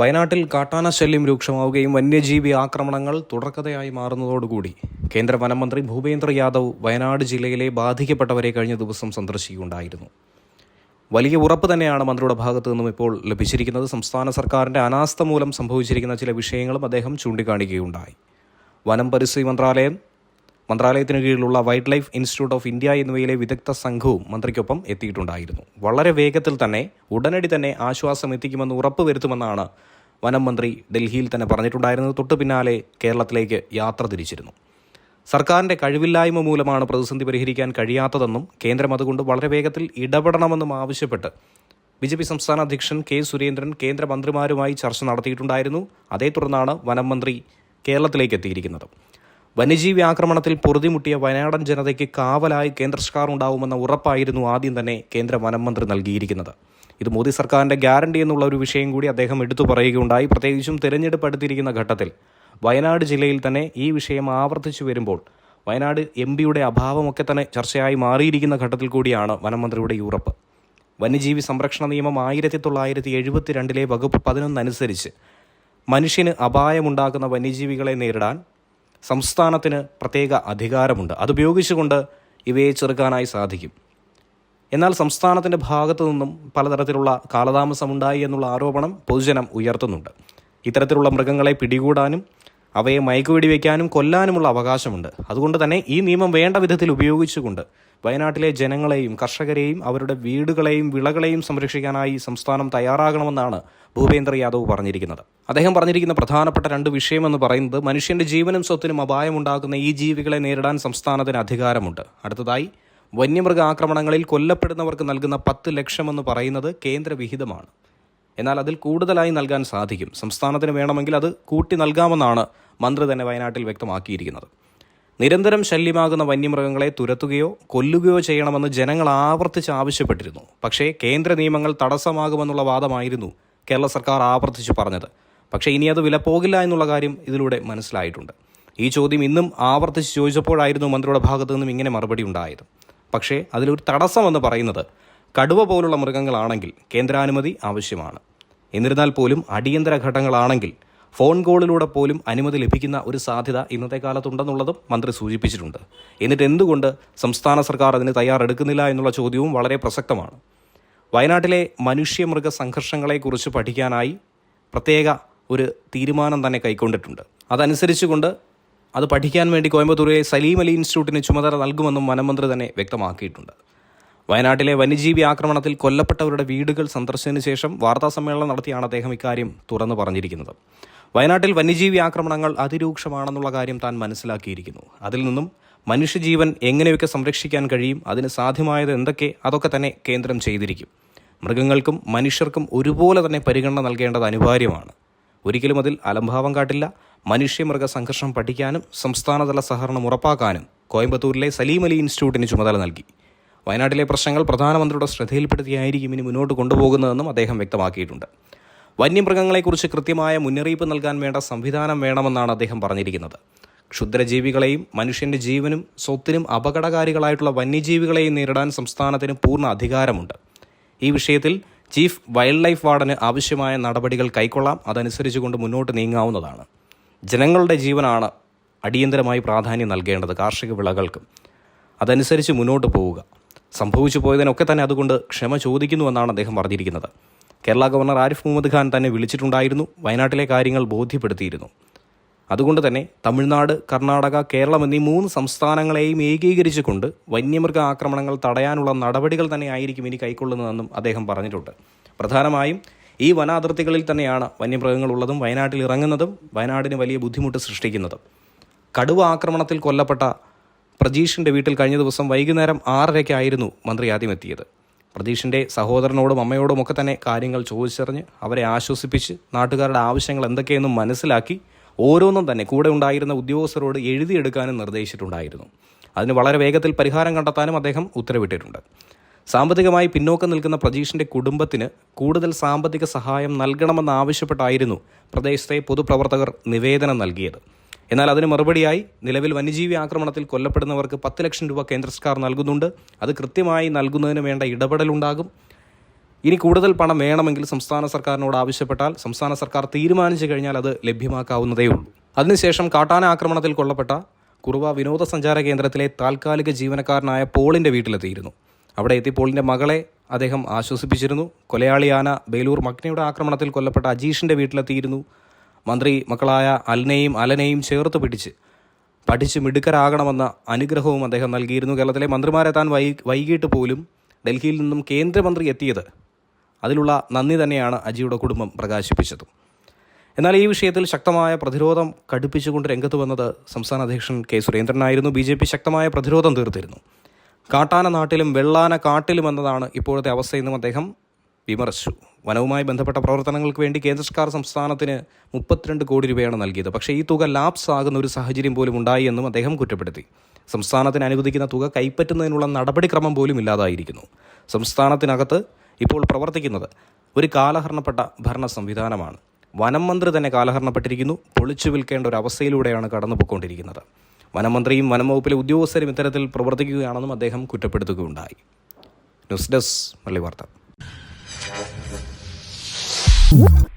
വയനാട്ടിൽ കാട്ടാന ശല്യം രൂക്ഷമാവുകയും വന്യജീവി ആക്രമണങ്ങൾ തുടർക്കഥയായി മാറുന്നതോടുകൂടി കേന്ദ്ര വനമന്ത്രി ഭൂപേന്ദ്ര യാദവ് വയനാട് ജില്ലയിലെ ബാധിക്കപ്പെട്ടവരെ കഴിഞ്ഞ ദിവസം സന്ദർശിക്കുകയുണ്ടായിരുന്നു. വലിയ ഉറപ്പ് തന്നെയാണ് മന്ത്രിയുടെ ഭാഗത്തു നിന്നും ഇപ്പോൾ ലഭിച്ചിരിക്കുന്നത്. സംസ്ഥാന സർക്കാരിന്റെ അനാസ്ഥ മൂലം സംഭവിച്ചിരിക്കുന്ന ചില വിഷയങ്ങളും അദ്ദേഹം ചൂണ്ടിക്കാണിക്കുകയുണ്ടായി. വനം പരിസ്ഥിതി മന്ത്രാലയം മന്ത്രാലയത്തിന് കീഴിലുള്ള wild life institute of India എന്നിവയിലെ വിദഗ്ധ സംഘവും മന്ത്രിക്കൊപ്പം എത്തിയിട്ടുണ്ടായിരുന്നു. വളരെ വേഗത്തിൽ തന്നെ ഉടനടി തന്നെ ആശ്വാസം എത്തിക്കുമെന്ന് ഉറപ്പുവരുത്തുമെന്നാണ് വനം മന്ത്രി ഡൽഹിയിൽ തന്നെ പറഞ്ഞിട്ടുണ്ടായിരുന്നത്. തൊട്ടു പിന്നാലെ കേരളത്തിലേക്ക് യാത്ര തിരിച്ചിരുന്നു. സർക്കാരിന്റെ കഴിവില്ലായ്മ മൂലമാണ് പ്രതിസന്ധി പരിഹരിക്കാൻ കഴിയാത്തതെന്നും കേന്ദ്രം അതുകൊണ്ട് വളരെ വേഗത്തിൽ ഇടപെടണമെന്നും ആവശ്യപ്പെട്ട് ബി ജെ പി സംസ്ഥാന അധ്യക്ഷൻ കെ സുരേന്ദ്രൻ കേന്ദ്രമന്ത്രിമാരുമായി ചർച്ച നടത്തിയിട്ടുണ്ടായിരുന്നു. അതേ തുടർന്നാണ് വനം മന്ത്രി കേരളത്തിലേക്ക് എത്തിയിരിക്കുന്നത്. വന്യജീവി ആക്രമണത്തിൽ പൊറുതിമുട്ടിയ വയനാടൻ ജനതയ്ക്ക് കാവലായി കേന്ദ്ര സർക്കാർ ഉണ്ടാവുമെന്ന ഉറപ്പായിരുന്നു ആദ്യം തന്നെ കേന്ദ്ര വനംമന്ത്രി നൽകിയിരിക്കുന്നത്. ഇത് മോദി സർക്കാരിന്റെ ഗ്യാരണ്ടി എന്നുള്ള ഒരു വിഷയം കൂടി അദ്ദേഹം എടുത്തു പറയുകയുണ്ടായി. പ്രത്യേകിച്ചും തിരഞ്ഞെടുപ്പ് അടുത്തിരിക്കുന്ന ഘട്ടത്തിൽ വയനാട് ജില്ലയിൽ തന്നെ ഈ വിഷയം ആവർത്തിച്ചു വരുമ്പോൾ വയനാട് എം പിയുടെ അഭാവമൊക്കെ തന്നെ ചർച്ചയായി മാറിയിരിക്കുന്ന ഘട്ടത്തിൽ കൂടിയാണ് വനമന്ത്രിയുടെ ഈ ഉറപ്പ്. വന്യജീവി സംരക്ഷണ നിയമം ആയിരത്തി തൊള്ളായിരത്തി എഴുപത്തിരണ്ടിലെ വകുപ്പ് പതിനൊന്നനുസരിച്ച് മനുഷ്യന് അപായമുണ്ടാക്കുന്ന വന്യജീവികളെ നേരിടാൻ സംസ്ഥാനത്തിന് പ്രത്യേക അധികാരമുണ്ട്. അതുപയോഗിച്ചുകൊണ്ട് ഇവയെ ചെറുക്കാനായി സാധിക്കും. എന്നാൽ സംസ്ഥാനത്തിന്റെ ഭാഗത്തു നിന്നും പലതരത്തിലുള്ള കാലതാമസമുണ്ടായി എന്നുള്ള ആരോപണം പൊതുജനം ഉയർത്തുന്നുണ്ട്. ഇത്തരത്തിലുള്ള മൃഗങ്ങളെ പിടികൂടാനും അവയെ മയക്കുവെടി വയ്ക്കാനും കൊല്ലാനുമുള്ള അവകാശമുണ്ട്. അതുകൊണ്ട് തന്നെ ഈ നിയമം വേണ്ട വിധത്തിൽ ഉപയോഗിച്ചുകൊണ്ട് വയനാട്ടിലെ ജനങ്ങളെയും കർഷകരെയും അവരുടെ വീടുകളെയും വിളകളെയും സംരക്ഷിക്കാനായി സംസ്ഥാനം തയ്യാറാകണമെന്നാണ് ഭൂപേന്ദ്ര യാദവ് പറഞ്ഞിരിക്കുന്നത്. അദ്ദേഹം പറഞ്ഞിരിക്കുന്ന പ്രധാനപ്പെട്ട രണ്ട് വിഷയമെന്ന് പറയുന്നത് മനുഷ്യന്റെ ജീവനും സ്വത്തിനും അപായമുണ്ടാക്കുന്ന ഈ ജീവികളെ നേരിടാൻ സംസ്ഥാനത്തിന് അധികാരമുണ്ട്. അടുത്തതായി വന്യമൃഗ ആക്രമണങ്ങളിൽ കൊല്ലപ്പെടുന്നവർക്ക് നൽകുന്ന പത്ത് ലക്ഷമെന്ന് പറയുന്നത് കേന്ദ്ര വിഹിതമാണ് എന്നാൽ അതിൽ കൂടുതലായി നൽകാൻ സാധിക്കും. സംസ്ഥാനത്തിന് വേണമെങ്കിൽ അത് കൂട്ടി നൽകാമെന്നാണ് മന്ത്രി തന്നെ വയനാട്ടിൽ വ്യക്തമാക്കിയിരിക്കുന്നത്. നിരന്തരം ശല്യമാകുന്ന വന്യമൃഗങ്ങളെ തുരത്തുകയോ കൊല്ലുകയോ ചെയ്യണമെന്ന് ജനങ്ങൾ ആവർത്തിച്ച് ആവശ്യപ്പെട്ടിരുന്നു. പക്ഷേ കേന്ദ്ര നിയമങ്ങൾ തടസ്സമാകുമെന്നുള്ള വാദമായിരുന്നു കേരള സർക്കാർ ആവർത്തിച്ച് പറഞ്ഞത്. പക്ഷേ ഇനി അത് വില പോകില്ല എന്നുള്ള കാര്യം ഇതിലൂടെ മനസ്സിലായിട്ടുണ്ട്. ഈ ചോദ്യം ഇന്നും ആവർത്തിച്ച് ചോദിച്ചപ്പോഴായിരുന്നു മന്ത്രിയുടെ ഭാഗത്തു നിന്നും ഇങ്ങനെ മറുപടി ഉണ്ടായത്. പക്ഷേ അതിലൊരു തടസ്സമെന്ന് പറയുന്നത് കടുവ പോലുള്ള മൃഗങ്ങളാണെങ്കിൽ കേന്ദ്രാനുമതി ആവശ്യമാണ്. എന്നിരുന്നാൽ പോലും അടിയന്തര ഘട്ടങ്ങളാണെങ്കിൽ ഫോൺ കോളിലൂടെ പോലും അനുമതി ലഭിക്കുന്ന ഒരു സാധ്യത ഇന്നത്തെ കാലത്തുണ്ടെന്നുള്ളതും മന്ത്രി സൂചിപ്പിച്ചിട്ടുണ്ട്. എന്നിട്ട് എന്തുകൊണ്ട് സംസ്ഥാന സർക്കാർ അതിന് തയ്യാറെടുക്കുന്നില്ല എന്നുള്ള ചോദ്യവും വളരെ പ്രസക്തമാണ്. വയനാട്ടിലെ മനുഷ്യമൃഗ സംഘർഷങ്ങളെക്കുറിച്ച് പഠിക്കാനായി പ്രത്യേക ഒരു തീരുമാനം തന്നെ കൈക്കൊണ്ടിട്ടുണ്ട്. അതനുസരിച്ചുകൊണ്ട് അത് പഠിക്കാൻ വേണ്ടി കോയമ്പത്തൂരിലെ സലീം അലി ഇൻസ്റ്റിറ്റ്യൂട്ടിന് ചുമതല നൽകുമെന്നും വനമന്ത്രി തന്നെ വ്യക്തമാക്കിയിട്ടുണ്ട്. വയനാട്ടിലെ വന്യജീവി ആക്രമണത്തിൽ കൊല്ലപ്പെട്ടവരുടെ വീടുകൾ സന്ദർശിച്ചതിന് ശേഷം വാർത്താസമ്മേളനം നടത്തിയാണ് അദ്ദേഹം ഇക്കാര്യം തുറന്നു പറഞ്ഞിരിക്കുന്നത്. വയനാട്ടിൽ വന്യജീവി ആക്രമണങ്ങൾ അതിരൂക്ഷമാണെന്നുള്ള കാര്യം താൻ മനസ്സിലാക്കിയിരിക്കുന്നു. അതിൽ നിന്നും മനുഷ്യജീവൻ എങ്ങനെയൊക്കെ സംരക്ഷിക്കാൻ കഴിയും അതിന് സാധ്യമായത് എന്തൊക്കെ അതൊക്കെ തന്നെ കേന്ദ്രം ചെയ്തിരിക്കും. മൃഗങ്ങൾക്കും മനുഷ്യർക്കും ഒരുപോലെ തന്നെ പരിഗണന നൽകേണ്ടത് അനിവാര്യമാണ്. ഒരിക്കലും അതിൽ അലംഭാവം കാട്ടില്ല. മനുഷ്യമൃഗ സംഘർഷം പഠിക്കാനും സംസ്ഥാനതല സഹകരണം ഉറപ്പാക്കാനും കോയമ്പത്തൂരിലെ സലീം അലി ഇൻസ്റ്റിറ്റ്യൂട്ടിന് ചുമതല നൽകി. വയനാട്ടിലെ പ്രശ്നങ്ങൾ പ്രധാനമന്ത്രിയുടെ ശ്രദ്ധയിൽപ്പെടുത്തിയായിരിക്കും ഇനി മുന്നോട്ട് കൊണ്ടുപോകുന്നതെന്നും അദ്ദേഹം വ്യക്തമാക്കിയിട്ടുണ്ട്. വന്യമൃഗങ്ങളെക്കുറിച്ച് കൃത്യമായ മുന്നറിയിപ്പ് നൽകാൻ വേണ്ട സംവിധാനം വേണമെന്നാണ് അദ്ദേഹം പറഞ്ഞിരിക്കുന്നത്. ക്ഷുദ്രജീവികളെയും മനുഷ്യന്റെ ജീവനും സ്വത്തിനും അപകടകാരികളായിട്ടുള്ള വന്യജീവികളെയും നേരിടാൻ സംസ്ഥാനത്തിന് പൂർണ അധികാരമുണ്ട്. ഈ വിഷയത്തിൽ ചീഫ് വൈൽഡ് ലൈഫ് വാർഡന് ആവശ്യമായ നടപടികൾ കൈക്കൊള്ളാം. അതനുസരിച്ച് കൊണ്ട് മുന്നോട്ട് നീങ്ങാവുന്നതാണ്. ജനങ്ങളുടെ ജീവനാണ് അടിയന്തരമായി പ്രാധാന്യം നൽകേണ്ടത് കാർഷിക വിളകൾക്കും. അതനുസരിച്ച് മുന്നോട്ട് പോവുക. സംഭവിച്ചു പോയതിനൊക്കെ തന്നെ അതുകൊണ്ട് ക്ഷമ ചോദിക്കുന്നുവെന്നാണ് അദ്ദേഹം പറഞ്ഞിരിക്കുന്നത്. കേരള ഗവർണർ ആരിഫ് മുഹമ്മദ് ഖാൻ തന്നെ വിളിച്ചിട്ടുണ്ടായിരുന്നു. വയനാട്ടിലെ കാര്യങ്ങൾ ബോധ്യപ്പെടുത്തിയിരുന്നു. അതുകൊണ്ട് തന്നെ തമിഴ്നാട് കർണാടക കേരളം എന്നീ മൂന്ന് സംസ്ഥാനങ്ങളെയും ഏകീകരിച്ചുകൊണ്ട് വന്യമൃഗ ആക്രമണങ്ങൾ തടയാനുള്ള നടപടികൾ തന്നെ ആയിരിക്കും ഇനി കൈക്കൊള്ളുന്നതെന്നും അദ്ദേഹം പറഞ്ഞിട്ടുണ്ട്. പ്രധാനമായും ഈ വനാതിർത്തികളിൽ തന്നെയാണ് വന്യമൃഗങ്ങളുള്ളതും വയനാട്ടിൽ ഇറങ്ങുന്നതും വയനാടിന് വലിയ ബുദ്ധിമുട്ട് സൃഷ്ടിക്കുന്നതും. കടുവ ആക്രമണത്തിൽ കൊല്ലപ്പെട്ട പ്രജീഷിന്റെ വീട്ടിൽ കഴിഞ്ഞ ദിവസം വൈകുന്നേരം ആറരയ്ക്കായിരുന്നു മന്ത്രി ആദ്യം എത്തിയത്. പ്രതീഷിന്റെ സഹോദരനോടും അമ്മയോടും ഒക്കെ തന്നെ കാര്യങ്ങൾ ചോദിച്ചറിഞ്ഞ് അവരെ ആശ്വസിപ്പിച്ച് നാട്ടുകാരുടെ ആവശ്യങ്ങൾ എന്തൊക്കെയെന്നും മനസ്സിലാക്കി ഓരോന്നും തന്നെ കൂടെ ഉണ്ടായിരുന്ന ഉദ്യോഗസ്ഥരോട് എഴുതിയെടുക്കാനും നിർദ്ദേശിച്ചിട്ടുണ്ടായിരുന്നു. അതിന് വളരെ വേഗത്തിൽ പരിഹാരം കണ്ടെത്താനും അദ്ദേഹം ഉത്തരവിട്ടിട്ടുണ്ട്. സാമ്പത്തികമായി പിന്നോക്കം നിൽക്കുന്ന പ്രതീഷിന്റെ കുടുംബത്തിന് കൂടുതൽ സാമ്പത്തിക സഹായം നൽകണമെന്നാവശ്യപ്പെട്ടായിരുന്നു പ്രദേശത്തെ പൊതുപ്രവർത്തകർ നിവേദനം നൽകിയത്. എന്നാൽ അതിന് മറുപടിയായി നിലവിൽ വന്യജീവി ആക്രമണത്തിൽ കൊല്ലപ്പെടുന്നവർക്ക് പത്ത് ലക്ഷം രൂപ കേന്ദ്ര സർക്കാർ നൽകുന്നുണ്ട്. അത് കൃത്യമായി നൽകുന്നതിന് വേണ്ട ഇടപെടലുണ്ടാകും. ഇനി കൂടുതൽ പണം വേണമെങ്കിൽ സംസ്ഥാന സർക്കാരിനോട് ആവശ്യപ്പെട്ടാൽ സംസ്ഥാന സർക്കാർ തീരുമാനിച്ചു കഴിഞ്ഞാൽ അത് ലഭ്യമാക്കാവുന്നതേ ഉള്ളൂ. അതിനുശേഷം കാട്ടാന ആക്രമണത്തിൽ കൊല്ലപ്പെട്ട കുറുവ വിനോദസഞ്ചാര കേന്ദ്രത്തിലെ താൽക്കാലിക ജീവനക്കാരനായ പോളിന്റെ വീട്ടിലെത്തിയിരുന്നു. അവിടെ എത്തി പോളിന്റെ മകളെ അദ്ദേഹം ആശ്വസിപ്പിച്ചിരുന്നു. കൊലയാളിയാന ബേലൂർ മഗ്നയുടെ ആക്രമണത്തിൽ കൊല്ലപ്പെട്ട അജീഷിന്റെ വീട്ടിലെത്തിയിരുന്നു. മന്ത്രി മക്കളായ അൽനെയും അലനെയും ചേർത്ത് പിടിച്ച് പഠിച്ച് മിടുക്കരാകണമെന്ന അനുഗ്രഹവും അദ്ദേഹം നൽകിയിരുന്നു. കേരളത്തിലെ മന്ത്രിമാരെ താൻ വൈ വൈകിട്ട് പോലും ഡൽഹിയിൽ നിന്നും കേന്ദ്രമന്ത്രി എത്തിയത് അതിലുള്ള നന്ദി തന്നെയാണ് അജിയുടെ കുടുംബം പ്രകാശിപ്പിച്ചത്. എന്നാൽ ഈ വിഷയത്തിൽ ശക്തമായ പ്രതിരോധം കടുപ്പിച്ചുകൊണ്ട് രംഗത്ത് വന്നത് സംസ്ഥാന അധ്യക്ഷൻ കെ സുരേന്ദ്രനായിരുന്നു ബി ജെ പി ശക്തമായ പ്രതിരോധം തീർത്തിരുന്നു. കാട്ടാന നാട്ടിലും വെള്ളാന കാട്ടിലും എന്നതാണ് ഇപ്പോഴത്തെ അവസ്ഥയെന്നും അദ്ദേഹം വിമർശിച്ചു. വനവുമായി ബന്ധപ്പെട്ട പ്രവർത്തനങ്ങൾക്ക് വേണ്ടി കേന്ദ്ര സർക്കാർ സംസ്ഥാനത്തിന് മുപ്പത്തിരണ്ട് കോടി രൂപയാണ് നൽകിയത്. പക്ഷേ ഈ തുക ലാപ്സ് ആകുന്ന ഒരു സാഹചര്യം പോലും ഉണ്ടായി എന്നും അദ്ദേഹം കുറ്റപ്പെടുത്തി. സംസ്ഥാനത്തിന് അനുവദിക്കുന്ന തുക കൈപ്പറ്റുന്നതിനുള്ള നടപടിക്രമം പോലും ഇല്ലാതായിരിക്കുന്നു. സംസ്ഥാനത്തിനകത്ത് ഇപ്പോൾ പ്രവർത്തിക്കുന്നത് ഒരു കാലഹരണപ്പെട്ട ഭരണ സംവിധാനമാണ്. വനം മന്ത്രി തന്നെ കാലഹരണപ്പെട്ടിരിക്കുന്നു. പൊളിച്ചു വിൽക്കേണ്ട ഒരു അവസ്ഥയിലൂടെയാണ് കടന്നുപോയിക്കൊണ്ടിരിക്കുന്നത്. വനം മന്ത്രിയും വനം വകുപ്പിലെ ഉദ്യോഗസ്ഥരും ഇത്തരത്തിൽ പ്രവർത്തിക്കുകയാണെന്നും അദ്ദേഹം കുറ്റപ്പെടുത്തുകയുണ്ടായി. ന്യൂസ് ഡെസ്ക് മള്ളി വാർത്ത. Woo!